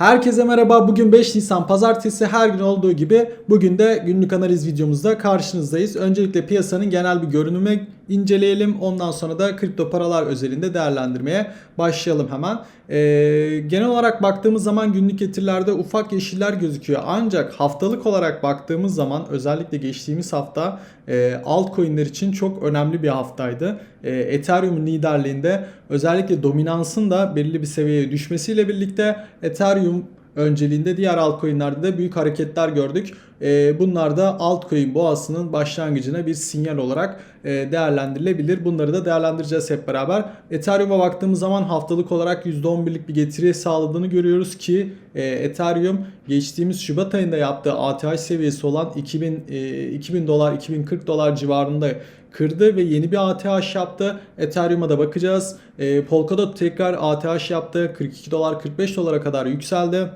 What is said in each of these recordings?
Herkese merhaba. Bugün 5 Nisan Pazartesi her gün olduğu gibi bugün de günlük analiz videomuzda karşınızdayız. Öncelikle piyasanın genel bir görünümü inceleyelim. Ondan sonra da kripto paralar özelinde değerlendirmeye başlayalım hemen. Ee, genel olarak baktığımız zaman günlük getirilerde ufak yeşiller gözüküyor. Ancak haftalık olarak baktığımız zaman özellikle geçtiğimiz hafta e, altcoin'ler için çok önemli bir haftaydı. E, Ethereum'un liderliğinde özellikle dominansın da belirli bir seviyeye düşmesiyle birlikte Ethereum önceliğinde diğer altcoin'lerde de büyük hareketler gördük. E, bunlar da altcoin boğasının başlangıcına bir sinyal olarak e, değerlendirilebilir. Bunları da değerlendireceğiz hep beraber. Ethereum'a baktığımız zaman haftalık olarak %11'lik bir getiri sağladığını görüyoruz ki e, Ethereum geçtiğimiz Şubat ayında yaptığı ATH seviyesi olan 2000 e, 2000 dolar 2040 dolar civarında kırdı ve yeni bir ATH yaptı. Ethereum'a da bakacağız. E, Polkadot tekrar ATH yaptı. 42 dolar 45 dolara kadar yükseldi.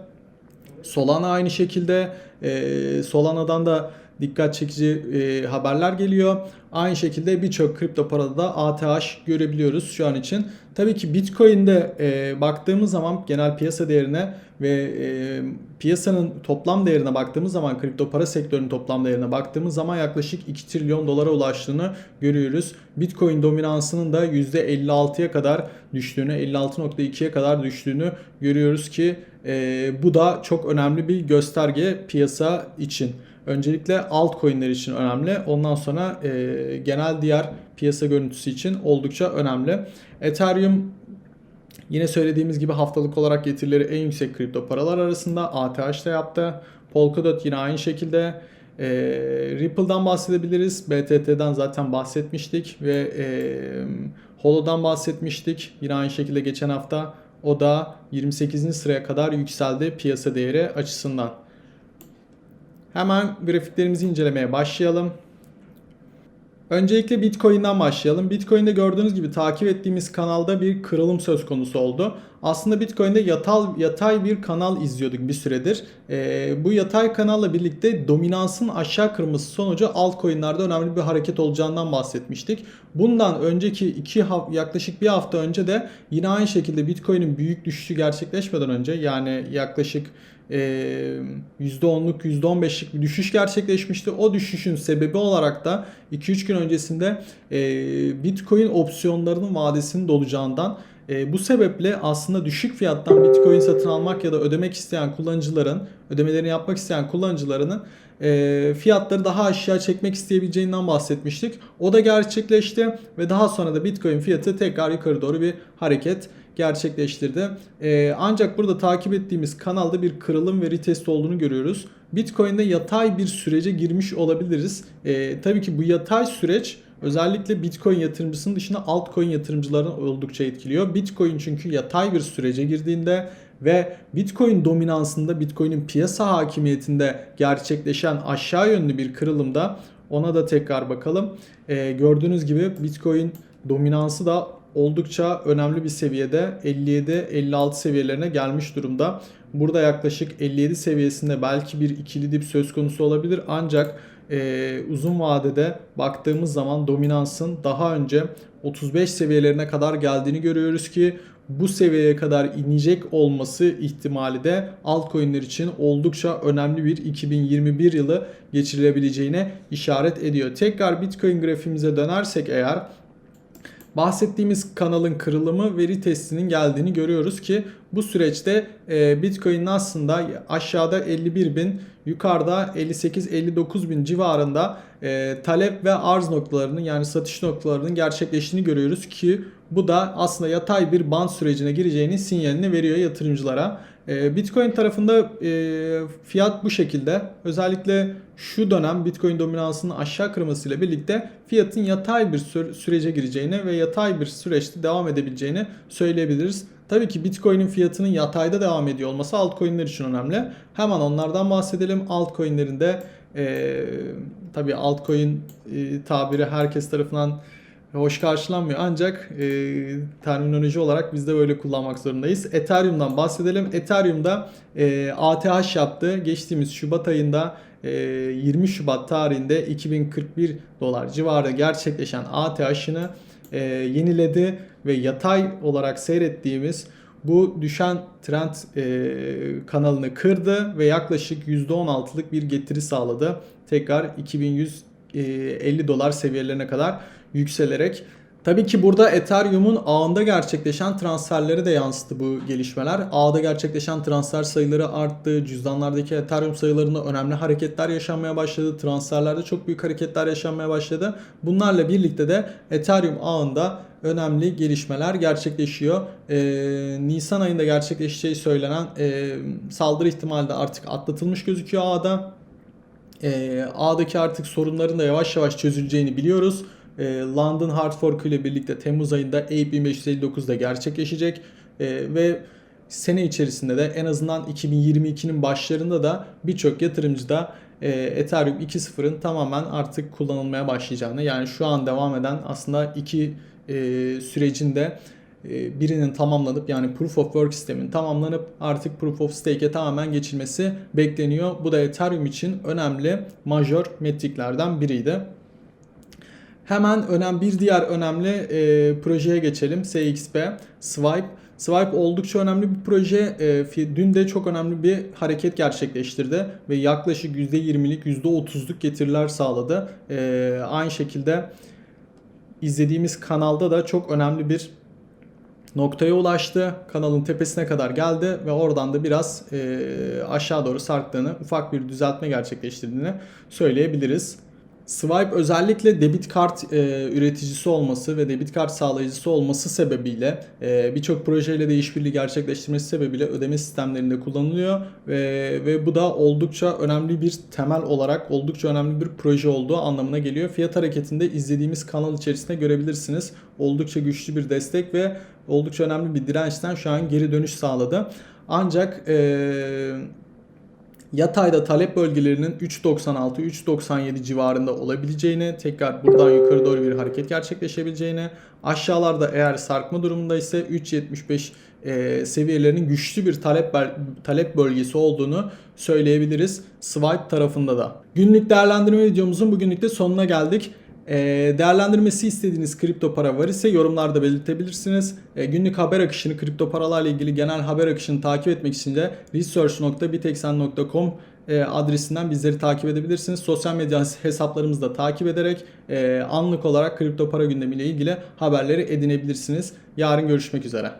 Solana aynı şekilde. E, Solana'dan da dikkat çekici e, haberler geliyor. Aynı şekilde birçok kripto parada da ATH görebiliyoruz şu an için. Tabii ki Bitcoin'de e, baktığımız zaman genel piyasa değerine ve e, piyasanın toplam değerine baktığımız zaman kripto para sektörünün toplam değerine baktığımız zaman yaklaşık 2 trilyon dolara ulaştığını görüyoruz. Bitcoin dominansının da %56'ya kadar düştüğünü, 56.2'ye kadar düştüğünü görüyoruz ki e, bu da çok önemli bir gösterge piyasa için. Öncelikle altcoin'ler için önemli. Ondan sonra e, genel diğer piyasa görüntüsü için oldukça önemli. Ethereum yine söylediğimiz gibi haftalık olarak getirileri en yüksek kripto paralar arasında ATH da yaptı. Polkadot yine aynı şekilde. E, Ripple'dan bahsedebiliriz. BTT'den zaten bahsetmiştik ve e, Holo'dan bahsetmiştik. Yine aynı şekilde geçen hafta o da 28. sıraya kadar yükseldi piyasa değeri açısından. Hemen grafiklerimizi incelemeye başlayalım. Öncelikle Bitcoin'den başlayalım. Bitcoin'de gördüğünüz gibi takip ettiğimiz kanalda bir kırılım söz konusu oldu. Aslında Bitcoin'de yatal, yatay bir kanal izliyorduk bir süredir. Ee, bu yatay kanalla birlikte dominansın aşağı kırması sonucu altcoin'lerde önemli bir hareket olacağından bahsetmiştik. Bundan önceki iki yaklaşık bir hafta önce de yine aynı şekilde Bitcoin'in büyük düşüşü gerçekleşmeden önce yani yaklaşık %10'luk %15'lik bir düşüş gerçekleşmişti. O düşüşün sebebi olarak da 2-3 gün öncesinde Bitcoin opsiyonlarının vadesinin dolacağından bu sebeple aslında düşük fiyattan Bitcoin satın almak ya da ödemek isteyen kullanıcıların, ödemelerini yapmak isteyen kullanıcılarının fiyatları daha aşağı çekmek isteyebileceğinden bahsetmiştik. O da gerçekleşti ve daha sonra da Bitcoin fiyatı tekrar yukarı doğru bir hareket gerçekleştirdi. Ee, ancak burada takip ettiğimiz kanalda bir kırılım ve retest olduğunu görüyoruz. Bitcoin'de yatay bir sürece girmiş olabiliriz. Ee, tabii ki bu yatay süreç özellikle Bitcoin yatırımcısının dışında altcoin yatırımcılarını oldukça etkiliyor. Bitcoin çünkü yatay bir sürece girdiğinde ve Bitcoin dominansında, Bitcoin'in piyasa hakimiyetinde gerçekleşen aşağı yönlü bir kırılımda ona da tekrar bakalım. Ee, gördüğünüz gibi Bitcoin dominansı da oldukça önemli bir seviyede 57-56 seviyelerine gelmiş durumda. Burada yaklaşık 57 seviyesinde belki bir ikili dip söz konusu olabilir ancak e, uzun vadede baktığımız zaman dominansın daha önce 35 seviyelerine kadar geldiğini görüyoruz ki bu seviyeye kadar inecek olması ihtimali de altcoin'ler için oldukça önemli bir 2021 yılı geçirilebileceğine işaret ediyor. Tekrar Bitcoin grafiğimize dönersek eğer bahsettiğimiz kanalın kırılımı veri testinin geldiğini görüyoruz ki bu süreçte e, Bitcoin'in aslında aşağıda 51 bin yukarıda 58-59 bin civarında e, talep ve arz noktalarının yani satış noktalarının gerçekleştiğini görüyoruz ki bu da aslında yatay bir band sürecine gireceğinin sinyalini veriyor yatırımcılara. E, Bitcoin tarafında fiyat bu şekilde. Özellikle şu dönem Bitcoin dominansının aşağı kırmasıyla birlikte fiyatın yatay bir sürece gireceğini ve yatay bir süreçte devam edebileceğini söyleyebiliriz. Tabii ki Bitcoin'in fiyatının yatayda devam ediyor olması altcoin'ler için önemli. Hemen onlardan bahsedelim. Altcoin'lerin de tabii altcoin e, tabiri herkes tarafından hoş karşılanmıyor ancak e, terminoloji olarak biz de böyle kullanmak zorundayız. Ethereum'dan bahsedelim. Ethereum'da e, ATH yaptı. Geçtiğimiz Şubat ayında 20 Şubat tarihinde 2041 dolar civarında gerçekleşen ATH'ını yeniledi ve yatay olarak seyrettiğimiz bu düşen trend e, kanalını kırdı ve yaklaşık %16'lık bir getiri sağladı. Tekrar 2150 dolar seviyelerine kadar yükselerek. Tabii ki burada Ethereum'un ağında gerçekleşen transferleri de yansıttı bu gelişmeler. Ağda gerçekleşen transfer sayıları arttı. Cüzdanlardaki Ethereum sayılarında önemli hareketler yaşanmaya başladı. Transferlerde çok büyük hareketler yaşanmaya başladı. Bunlarla birlikte de Ethereum ağında önemli gelişmeler gerçekleşiyor. Ee, Nisan ayında gerçekleşeceği söylenen e, saldırı ihtimali de artık atlatılmış gözüküyor ağda. Ee, ağdaki artık sorunların da yavaş yavaş çözüleceğini biliyoruz. Ee, London Hard Fork ile birlikte Temmuz ayında APE 1559'da gerçekleşecek. Ee, ve sene içerisinde de en azından 2022'nin başlarında da birçok yatırımcı da e, Ethereum 2.0'ın tamamen artık kullanılmaya başlayacağını yani şu an devam eden aslında iki e, sürecinde e, birinin tamamlanıp yani Proof of Work sistemin tamamlanıp artık Proof of Stake'e tamamen geçilmesi bekleniyor. Bu da Ethereum için önemli major metriklerden biriydi. Hemen önem bir diğer önemli e, projeye geçelim. SXP, Swipe. Swipe oldukça önemli bir proje. E, dün de çok önemli bir hareket gerçekleştirdi ve yaklaşık %20'lik %30'luk getiriler sağladı. E, aynı şekilde izlediğimiz kanalda da çok önemli bir noktaya ulaştı. Kanalın tepesine kadar geldi ve oradan da biraz e, aşağı doğru sarktığını, ufak bir düzeltme gerçekleştirdiğini söyleyebiliriz. Swipe özellikle debit kart e, üreticisi olması ve debit kart sağlayıcısı olması sebebiyle e, birçok projeyle de işbirliği gerçekleştirmesi sebebiyle ödeme sistemlerinde kullanılıyor ve, ve bu da oldukça önemli bir temel olarak oldukça önemli bir proje olduğu anlamına geliyor. Fiyat hareketinde izlediğimiz kanal içerisinde görebilirsiniz. Oldukça güçlü bir destek ve oldukça önemli bir dirençten şu an geri dönüş sağladı. Ancak eee yatayda talep bölgelerinin 3.96-3.97 civarında olabileceğini, tekrar buradan yukarı doğru bir hareket gerçekleşebileceğini, aşağılarda eğer sarkma durumunda ise 3.75 e, seviyelerinin güçlü bir talep talep bölgesi olduğunu söyleyebiliriz Swipe tarafında da. Günlük değerlendirme videomuzun bugünlük de sonuna geldik. E, değerlendirmesi istediğiniz kripto para var ise yorumlarda belirtebilirsiniz. E, günlük haber akışını, kripto paralarla ilgili genel haber akışını takip etmek için de research.bitexen.com e, adresinden bizleri takip edebilirsiniz. Sosyal medya hesaplarımızı da takip ederek e, anlık olarak kripto para gündemiyle ilgili haberleri edinebilirsiniz. Yarın görüşmek üzere.